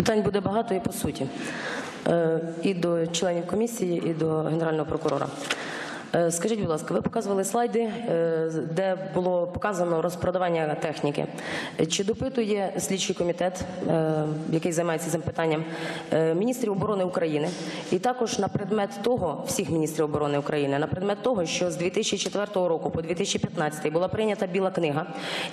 Питань буде багато і по суті. Е, І до членів комісії, і до генерального прокурора. Е, Скажіть, будь ласка, ви показували слайди, е, де було показано розпродавання техніки. Чи допитує слідчий комітет, е, який займається цим питанням, міністрів оборони України, і також на предмет того, всіх міністрів оборони України, на предмет того, що з 2004 року по 2015 була прийнята біла книга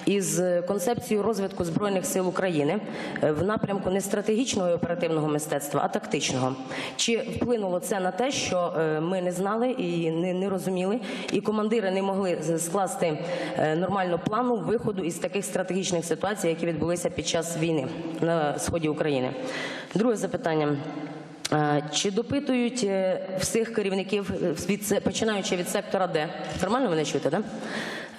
із концепцією розвитку збройних сил України в напрямку не стратегічного і оперативного мистецтва, а тактичного. Чи вплинуло це на те, що ми не знали і не, не розуміли, і командири не могли скласти нормальну нормально плану виходу із таких стратегічних ситуацій, які відбулися під час війни на сході України? Друге запитання. Е, Чи допитують е, всіх керівників, е, починаючи від сектора Д? Нормально мене чути, так?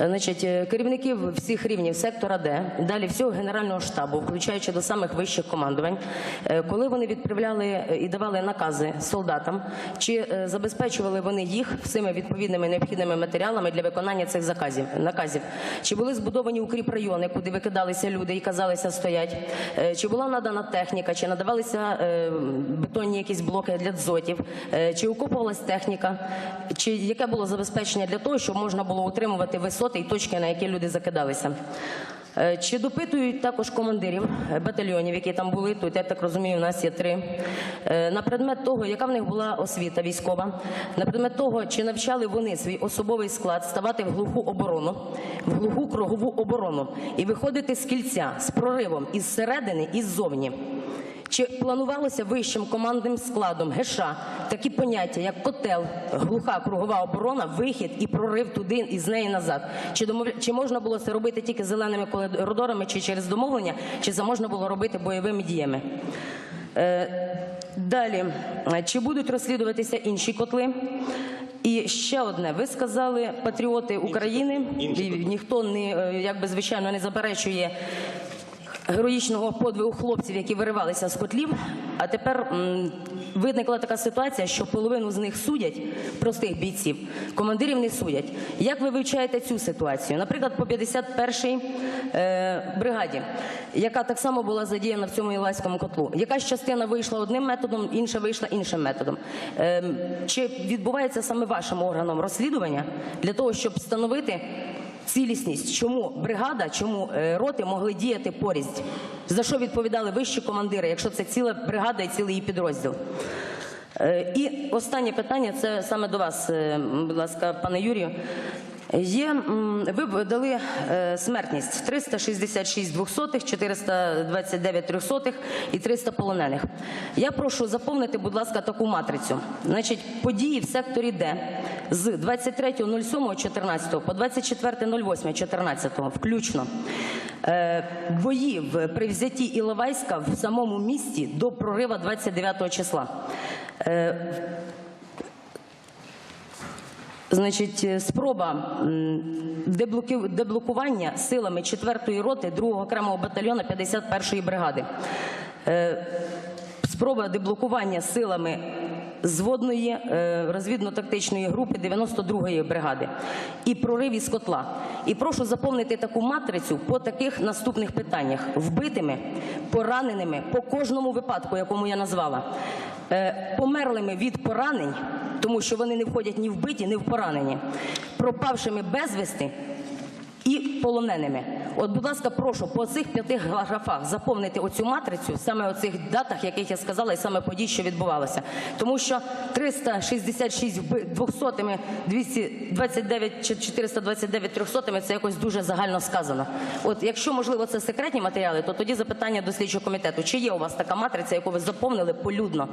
Значить, е, керівників всіх рівнів сектора Д, далі всього генерального штабу, включаючи до самих вищих командувань, е, коли вони відправляли е, і давали накази солдатам, чи забезпечували вони їх всіми відповідними необхідними матеріалами для виконання цих заказів наказів? Чи були збудовані укріпрайони, куди викидалися люди і казалися стоять? Чи була надана техніка, чи надавалися бетонні якісь блоки для дзотів, чи окопувалась техніка, чи яке було забезпечення для того, щоб можна було утримувати висоти і точки, на які люди закидалися? Е, Чи допитують також командирів е, батальйонів, які там були? Тут я так розумію, у нас є три Е, на предмет того, яка в них була освіта військова, на предмет того, чи навчали вони свій особовий склад ставати в глуху оборону, в глуху кругову оборону і виходити з кільця з проривом із середини і ззовні. Чи планувалося вищим командним складом ГШ такі поняття, як котел, глуха кругова оборона, вихід і прорив туди і з неї назад? Чи домовля... чи можна було це робити тільки зеленими коридорами, чи через домовлення, чи це можна було робити бойовими діями? Е, Далі, чи будуть розслідуватися інші котли? І ще одне, ви сказали патріоти України, і ніхто не е, якби звичайно не заперечує героїчного подвигу хлопців, які виривалися з котлів. А тепер виникла така ситуація, що половину з них судять простих бійців, командирів не судять. Як ви вивчаєте цю ситуацію? Наприклад, по 51-й е, бригаді, яка так само була задіяна в цьому Ілайському котлу. Якась частина вийшла одним методом, інша вийшла іншим методом. Е, чи відбувається саме вашим органом розслідування для того, щоб встановити цілісність, чому бригада, чому е, роти могли діяти порізь? За що відповідали вищі командири, якщо це ціла бригада і цілий її підрозділ? Е, І останнє питання це саме до вас, е, будь ласка, пане Юрію. Є, ви дали е, смертність 366 двохсотих, 429 трьохсотих і 300 полонених. Я прошу заповнити, будь ласка, таку матрицю. Значить, події в секторі Д з 23.07.14 по 24.08.14 включно. Е, Бої при взятті Іловайська в самому місті до прорива 29 числа. Е, Значить, е, спроба деблокування силами 4-ї роти 2-го окремого батальйона 51-ї бригади. Е, Спроба деблокування силами зводної е, розвідно-тактичної групи 92-ї бригади і прорив із котла. І прошу заповнити таку матрицю по таких наступних питаннях: вбитими, пораненими по кожному випадку, якому я назвала, е, померлими від поранень, тому що вони не входять ні вбиті, ні в поранені, пропавшими безвісти і полоненими. От, будь ласка, прошу по цих п'яти графах заповнити оцю матрицю, саме оцих датах, яких я сказала, і саме подій, що відбувалося. Тому що 366 вби- двохсотими, 229 чи 429 трьохсотими це якось дуже загально сказано. От якщо можливо це секретні матеріали, то тоді запитання до слідчого комітету: чи є у вас така матриця, яку ви заповнили полюдно,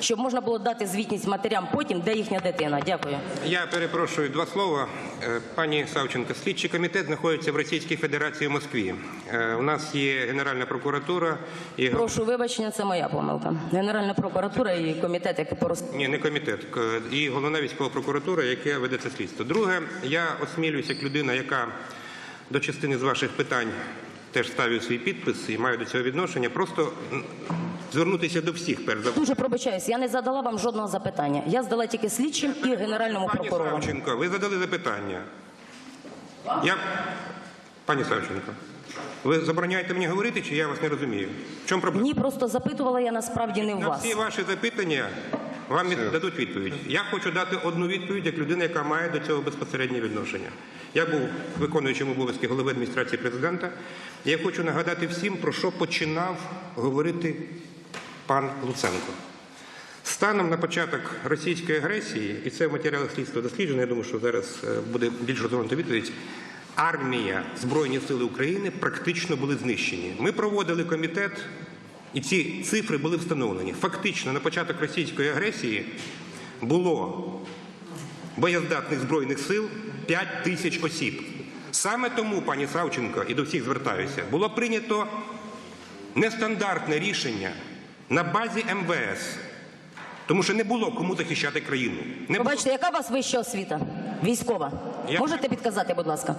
щоб можна було дати звітність матерям потім, де їхня дитина? Дякую. Я перепрошую два слова. Е, Пані Савченко, слідчий комітет знаходиться в Російській Федерації в Москві. Е, У нас є Генеральна прокуратура і Прошу вибачення, це моя помилка. Генеральна прокуратура і комітет, який по роз- ні, не комітет, і головна військова прокуратура, яке веде це слідство. Друге, я осмілююся як людина, яка до частини з ваших питань теж ставив свій підпис і маю до цього відношення. Просто звернутися до всіх перш за. Дуже пробачаюсь, я не задала вам жодного запитання. Я здала тільки слідчим і генеральному прокурору. Савченко, ви задали запитання. Я... Пані Савченко, Ви забороняєте мені говорити, чи я вас не розумію? В чому проблема? Ні, просто запитувала я насправді не в На всі ваші запитання вам дадуть відповідь. Я хочу дати одну відповідь як людина, яка має до цього безпосереднє відношення. Я був виконуючим обов'язки голови адміністрації президента. Я хочу нагадати всім, про що починав говорити пан Луценко. Станом на початок російської агресії, і це в матеріалах слідства досліджено, я думаю, що зараз е, буде більш розгорнута відповідь. Армія Збройні Сили України практично були знищені. Ми проводили комітет, і ці цифри були встановлені. Фактично, на початок російської агресії було боєздатних збройних сил 5 тисяч осіб. Саме тому, пані Савченко, і до всіх звертаюся, було прийнято нестандартне рішення на базі МВС, тому що не було кому захищати країну. Не було. Яка у вас вища освіта? Військова. Я- Можете підказати, будь ласка?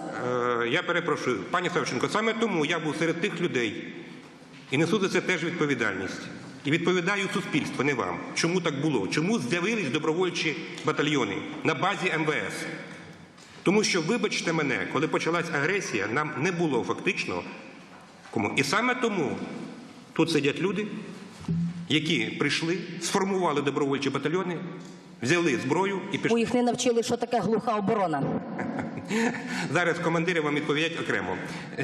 Е, Я перепрошую, пані Савченко, саме тому я був серед тих людей і несу за це теж відповідальність. І відповідаю суспільству, не вам. Чому так було? Чому з'явились добровольчі батальйони на базі МВС? Тому що, вибачте мене, коли почалась агресія, нам не було фактично кому. І саме тому тут сидять люди, які прийшли, сформували добровольчі батальйони, взяли зброю і пішли. У їх не навчили, що таке глуха оборона. Зараз командири вам відповідять окремо.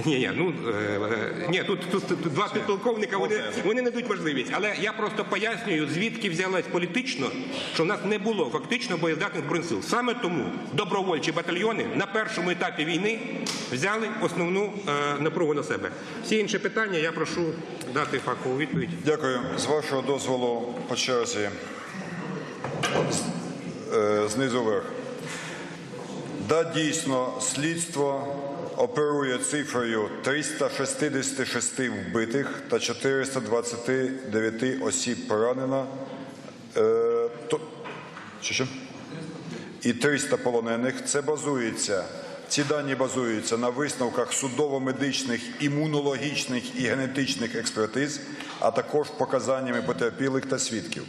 Ні, ні, ну е, ні, тут, тут, тут два підполковника, вони, вони не дають можливість. Але я просто пояснюю, звідки взялась політично, що в нас не було фактично боєздатних збройних сил. Саме тому добровольчі батальйони на першому етапі війни взяли основну е, напругу на себе. Всі інші питання я прошу дати фахову відповідь. Дякую. З вашого дозволу по черзі знизу вверх. Да, дійсно, слідство оперує цифрою 366 вбитих та 429 осіб поранено. Е, то, що, що? і 300 полонених. Це базується. Ці дані базуються на висновках судово-медичних, імунологічних і генетичних експертиз, а також показаннями потерпілих та свідків.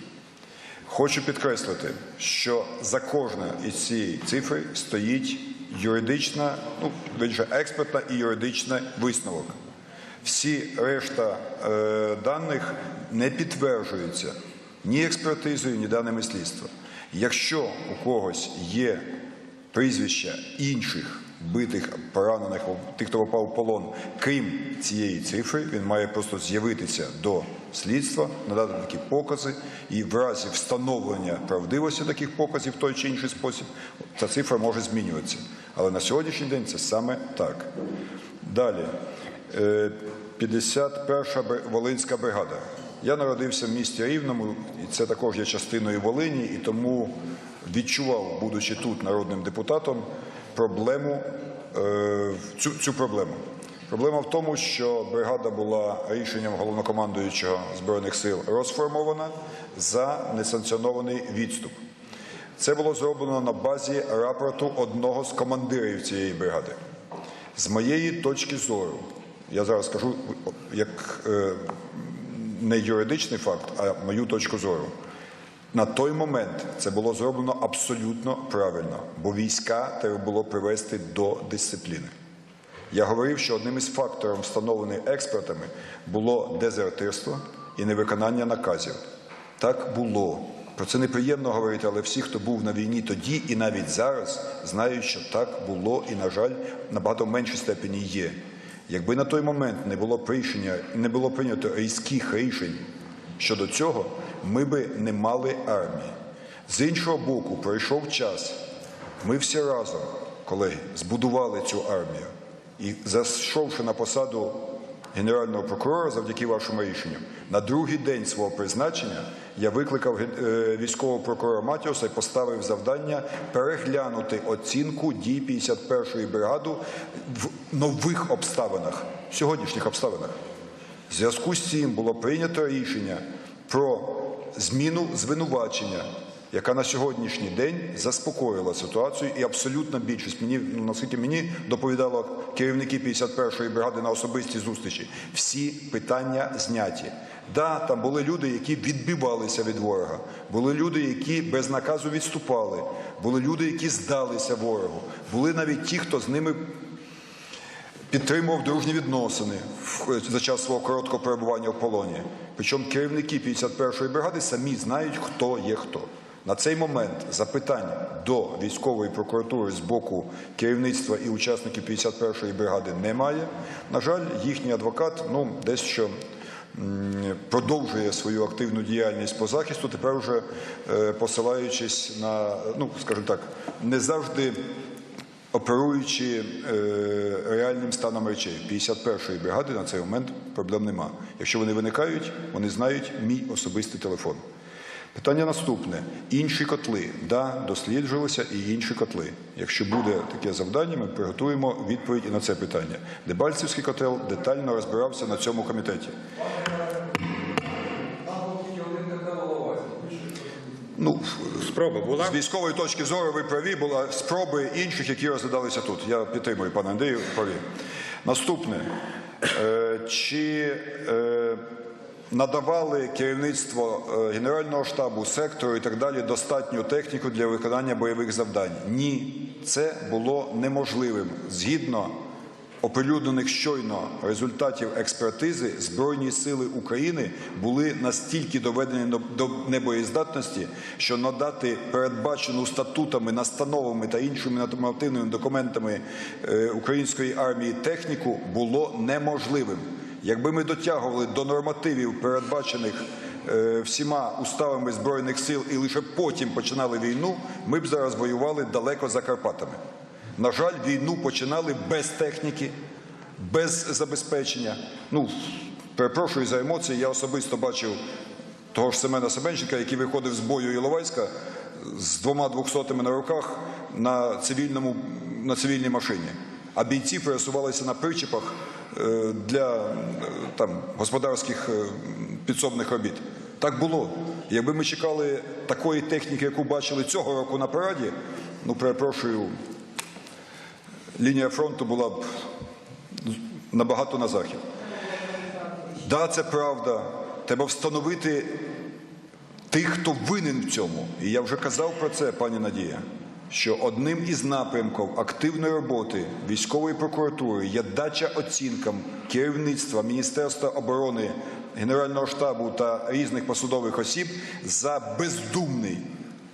Хочу підкреслити, що за кожною із цієї цифри стоїть юридична, ну більше експертна і юридична висновок. Всі решта е, даних не підтверджуються ні експертизою, ні даними слідства. Якщо у когось є прізвища інших битих, поранених, тих, хто попав в полон, крім цієї цифри, він має просто з'явитися до слідства, надати такі покази, і в разі встановлення правдивості таких показів в той чи інший спосіб, ця цифра може змінюватися. Але на сьогоднішній день це саме так. Далі. Е, 51-ша Волинська бригада. Я народився в місті Рівному, і це також є частиною Волині, і тому відчував, будучи тут народним депутатом, проблему, е, цю, цю проблему. Проблема в тому, що бригада була рішенням головнокомандуючого Збройних сил розформована за несанкціонований відступ. Це було зроблено на базі рапорту одного з командирів цієї бригади. З моєї точки зору, я зараз скажу як е, не юридичний факт, а мою точку зору. На той момент це було зроблено абсолютно правильно, бо війська треба було привести до дисципліни. Я говорив, що одним із факторів, встановлених експертами, було дезертирство і невиконання наказів. Так було. Про це неприємно говорити, але всі, хто був на війні тоді і навіть зараз, знають, що так було і, на жаль, набагато в меншій степені є. Якби на той момент не було рішення, не було прийнято різких рішень щодо цього, ми би не мали армії. З іншого боку, пройшов час. Ми всі разом, колеги, збудували цю армію. І зайшовши на посаду генерального прокурора завдяки вашому рішенню, на другий день свого призначення я викликав е, військового прокурора Матіоса і поставив завдання переглянути оцінку дій 51-ї бригади в нових обставинах, в сьогоднішніх обставинах. В зв'язку з цим було прийнято рішення про зміну звинувачення, яка на сьогоднішній день заспокоїла ситуацію, і абсолютна більшість мені ну, наскільки мені доповідало керівники 51-ї бригади на особистій зустрічі. Всі питання зняті. Да, там були люди, які відбивалися від ворога, були люди, які без наказу відступали, були люди, які здалися ворогу, були навіть ті, хто з ними підтримував дружні відносини в- за час свого короткого перебування в полоні. Причому керівники 51-ї бригади самі знають, хто є хто. На цей момент запитань до військової прокуратури з боку керівництва і учасників 51-ї бригади немає. На жаль, їхній адвокат ну, дещо продовжує свою активну діяльність по захисту, тепер вже е, посилаючись на, ну, скажімо так, не завжди оперуючи е, реальним станом речей. 51-ї бригади на цей момент проблем нема. Якщо вони виникають, вони знають мій особистий телефон. Питання наступне: інші котли. Да, досліджувалися і інші котли. Якщо буде таке завдання, ми приготуємо відповідь і на це питання. Дебальцівський котел детально розбирався на цьому комітеті. Ну, Спроба була. з військової точки зору ви праві, була спроби інших, які розглядалися тут. Я підтримую пане Андрію, праві. Наступне. Е, Чи е, надавали керівництво е, Генерального штабу, сектору і так далі достатню техніку для виконання бойових завдань? Ні, це було неможливим. Згідно оприлюднених щойно результатів експертизи Збройні сили України були настільки доведені до- небоєздатності, що надати передбачену статутами, настановами та іншими нормативними документами е, української армії техніку було неможливим. Якби ми дотягували до нормативів, передбачених е, всіма уставами збройних сил, і лише потім починали війну, ми б зараз воювали далеко за Карпатами. На жаль, війну починали без техніки, без забезпечення. Ну, перепрошую за емоції, я особисто бачив того ж Семена Семенченка, який виходив з бою Іловайська з двома двохсотими на руках на, цивільному, на цивільній машині. А бійці пересувалися на причепах е, для е, там, господарських е, підсобних робіт. Так було. Якби ми чекали такої техніки, яку бачили цього року на параді, ну перепрошую, лінія фронту була б набагато на захід. Да, це правда. Треба встановити тих, хто винен в цьому. І я вже казав про це, пані Надія, що одним із напрямків активної роботи військової прокуратури є дача оцінкам керівництва Міністерства оборони, Генерального штабу та різних посадових осіб за бездумний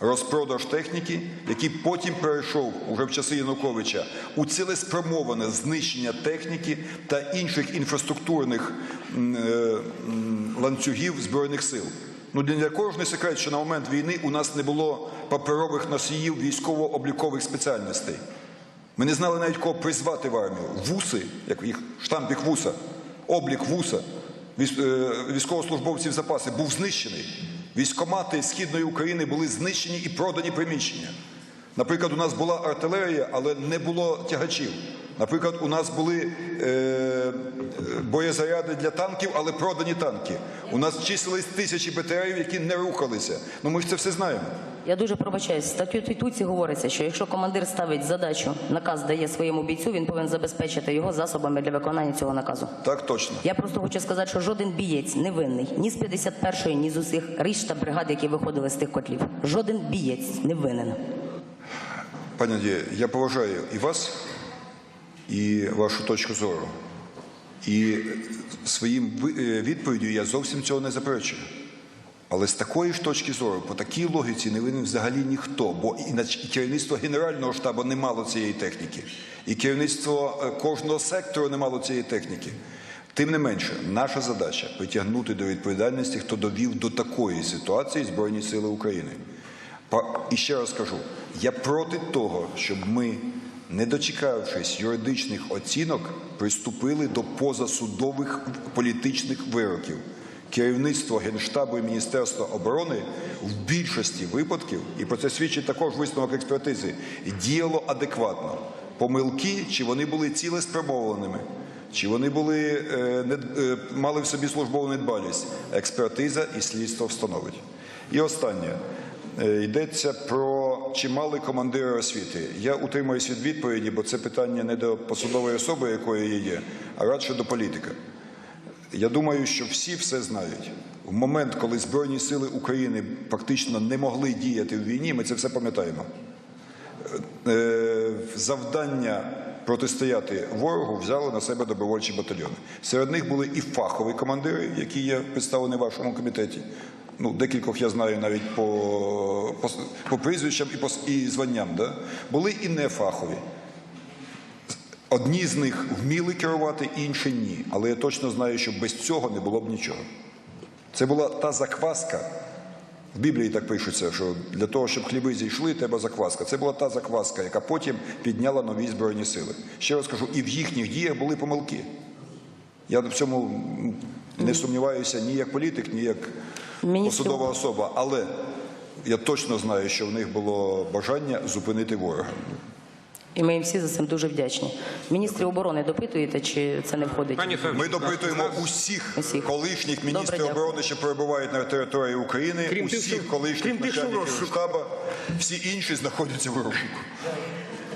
розпродаж техніки, який потім перейшов уже в часи Януковича у цілеспрямоване знищення техніки та інших інфраструктурних е, ланцюгів збройних сил. Ну для кожного секрет, що на момент війни у нас не було паперових носіїв військово-облікових спеціальностей. Ми не знали навіть кого призвати в армію. Вуси, як їх штампік вуса, облік вуса е, військовослужбовців запаси був знищений. Військомати Східної України були знищені і продані приміщення. Наприклад, у нас була артилерія, але не було тягачів. Наприклад, у нас були е, боєзаряди для танків, але продані танки. У нас числились тисячі БТРів, які не рухалися. Ну ми ж це все знаємо. Я дуже пробачаюсь. Статтю Титуці говориться, що якщо командир ставить задачу, наказ дає своєму бійцю, він повинен забезпечити його засобами для виконання цього наказу. Так точно. Я просто хочу сказати, що жоден бієць не винний ні з 51-ї, ні з усіх рішта бригад, які виходили з тих котлів. Жоден бієць не винен. Пані Надія, я поважаю і вас, і вашу точку зору. І своїм е, відповіддю я зовсім цього не заперечую. Але з такої ж точки зору, по такій логіці не винен взагалі ніхто, бо і керівництво Генерального штабу не мало цієї техніки, і керівництво е, кожного сектору не мало цієї техніки. Тим не менше, наша задача притягнути до відповідальності, хто довів до такої ситуації Збройні Сили України. І ще раз кажу, я проти того, щоб ми, не дочекавшись юридичних оцінок, приступили до позасудових політичних вироків. Керівництво Генштабу і Міністерства оборони в більшості випадків, і про це свідчить також висновок експертизи, діяло адекватно. Помилки, чи вони були цілеспрямованими, чи вони були, е, не- е, мали в собі службову недбалість. Експертиза і слідство встановить. І останнє. Е, Йдеться про чи мали командири освіти. Я утримуюсь від відповіді, бо це питання не до посадової особи, якої я є, а радше до політика. Я думаю, що всі все знають. В момент, коли Збройні сили України фактично не могли діяти в війні, ми це все пам'ятаємо. Е, Завдання протистояти ворогу взяли на себе добровольчі батальйони. Серед них були і фахові командири, які є представлені в вашому комітеті. Ну, декількох я знаю навіть по, по, по прізвищам і, по, і званням. Да? Були і нефахові. Одні з них вміли керувати, інші ні. Але я точно знаю, що без цього не було б нічого. Це була та закваска. В Біблії так пишеться, що для того, щоб хліби зійшли, треба закваска. Це була та закваска, яка потім підняла нові збройні сили. Ще раз кажу, і в їхніх діях були помилки. Я в цьому не сумніваюся ні як політик, ні як Міністрів- посадова особа. Але я точно знаю, що в них було бажання зупинити ворога. І ми їм всі за цим дуже вдячні. Міністрів оборони допитуєте, чи це не входить? Пані Ми допитуємо усіх, Усіх. колишніх міністрів Добре, дякую. оборони, що перебувають на території України, Крім тих, усіх що- колишніх крім тих, що в начальників розшуку. штабу, всі інші знаходяться в розшуку.